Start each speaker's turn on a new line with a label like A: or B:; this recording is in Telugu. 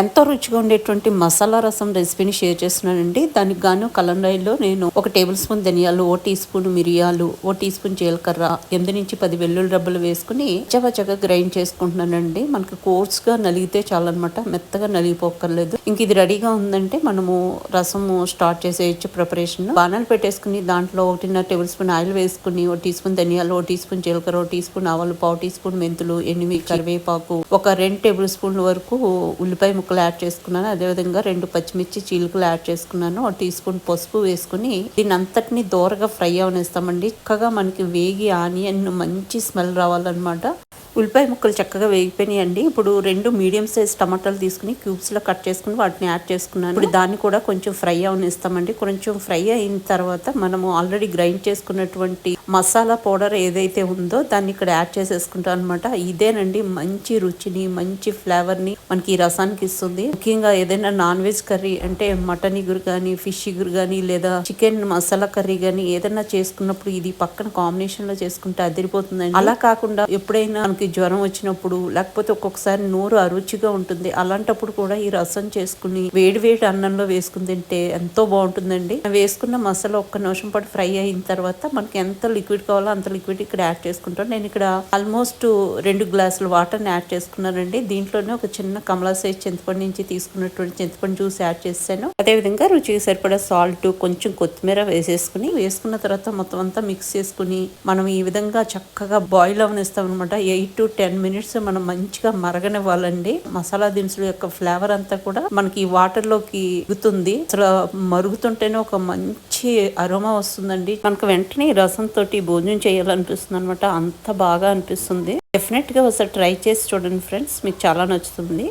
A: ఎంతో రుచిగా ఉండేటువంటి మసాలా రసం రెసిపీని షేర్ చేస్తున్నానండి. దానికి గాను కలంరాయిలో నేను ఒక టేబుల్ స్పూన్ ధనియాలు ఓ టీ స్పూన్ మిరియాలు ఓ టీ స్పూన్ జీలకర్ర ఎనిమిది నుంచి పది వెల్లుల్లి రబ్బలు వేసుకుని చవచగా గ్రైండ్ చేసుకుంటున్నానండి. మనకి కోర్స్గా నలిగితే చాలన్నమాట. మెత్తగా నలిగిపోక్కర్లేదు. ఇంక ఇది రెడీగా ఉందంటే మనము రసము స్టార్ట్ చేసేయచ్చు ప్రిపరేషన్. బాణాలు పెట్టేసుకుని దాంట్లో ఒకటిన్నర టేబుల్ స్పూన్ ఆయిల్ వేసుకుని ఒక టీ స్పూన్ ధనియాలు ఓ టీ స్పూన్ జీలకర్ర ఒక టీ స్పూన్ ఆవాలు పావు టీ స్పూన్ మెంతులు ఎనిమిది కరివేపాకు ఒక రెండు టేబుల్ స్పూన్ల వరకు ఉల్లిపాయ ముక్కలు యాడ్ చేసుకున్నాను. అదేవిధంగా రెండు పచ్చిమిర్చి చీలికలు యాడ్ చేసుకున్నాను. ఒక టీ స్పూన్ పసుపు వేసుకుని దీని అంతటిని దూరగా ఫ్రై అవనిస్తామండి. చక్కగా మనకి వేగి ఆనియన్ మంచి స్మెల్ రావాలన్నమాట. ఉల్లిపాయ ముక్కలు చక్కగా వేగిపోయినాయండి. ఇప్పుడు రెండు మీడియం సైజ్ టమాటాలు తీసుకుని క్యూబ్స్లో కట్ చేసుకుని వాటిని యాడ్ చేసుకున్నాను. ఇప్పుడు దాన్ని కూడా కొంచెం ఫ్రై అవనిస్తామండి. కొంచెం ఫ్రై అయిన తర్వాత మనము ఆల్రెడీ గ్రైండ్ చేసుకున్నటువంటి మసాలా పౌడర్ ఏదైతే ఉందో దాన్ని ఇక్కడ యాడ్ చేసేసుకుంటాం అనమాట ఇదేనండి మంచి రుచిని మంచి ఫ్లేవర్ని మనకి ఈ రసానికి ఇస్తుంది. ముఖ్యంగా ఏదైనా నాన్ వెజ్ కర్రీ అంటే మటన్ ఇగురు కానీ ఫిష్ ఇగురు కానీ లేదా చికెన్ మసాలా కర్రీ కానీ ఏదైనా చేసుకున్నప్పుడు ఇది పక్కన కాంబినేషన్లో చేసుకుంటే అదిరిపోతుందండి. అలా కాకుండా ఎప్పుడైనా మనకి జ్వరం వచ్చినప్పుడు లేకపోతే ఒక్కొక్కసారి నోరు అరుచిగా ఉంటుంది. అలాంటప్పుడు కూడా ఈ రసం చేసుకుని వేడి వేడి అన్నంలో వేసుకుని తింటే ఎంతో బాగుంటుందండి. వేసుకున్న మసాలా ఒక్క నిమిషం పాటు ఫ్రై అయిన తర్వాత మనకి ఎంత లిక్విడ్ కావాలో అంత లిక్విడ్ ఇక్కడ యాడ్ చేసుకుంటాం. నేను ఇక్కడ ఆల్మోస్ట్ రెండు గ్లాసులు వాటర్ని యాడ్ చేసుకున్నానండి. దీంట్లోనే ఒక చిన్న కమలా సైజ్ చింతపండు నుంచి తీసుకున్నటువంటి చింతపండు జ్యూస్ యాడ్ చేశాను. అదేవిధంగా రుచికి సరిపడా సాల్ట్ కొంచెం కొత్తిమీర వేసేసుకుని వేసుకున్న తర్వాత మొత్తం అంతా మిక్స్ చేసుకుని మనం ఈ విధంగా చక్కగా బాయిల్ అవనిస్తాం అనమాట ఎయిట్ టు టెన్ మినిట్స్ మనం మంచిగా మరగనివ్వాలండి. మసాలా దినుసుల యొక్క ఫ్లేవర్ అంతా కూడా మనకి ఈ వాటర్లోకి ఇగుతుంది అసలు మరుగుతుంటేనే ఒక మంచి అరోమా వస్తుందండి. మనకు వెంటనే రసం తోటి భోజనం చేయాలనిపిస్తుంది అనమాట అంత బాగా అనిపిస్తుంది. డెఫినెట్గా ఒకసారి ట్రై చేసి చూడండి ఫ్రెండ్స్ మీకు చాలా నచ్చుతుంది.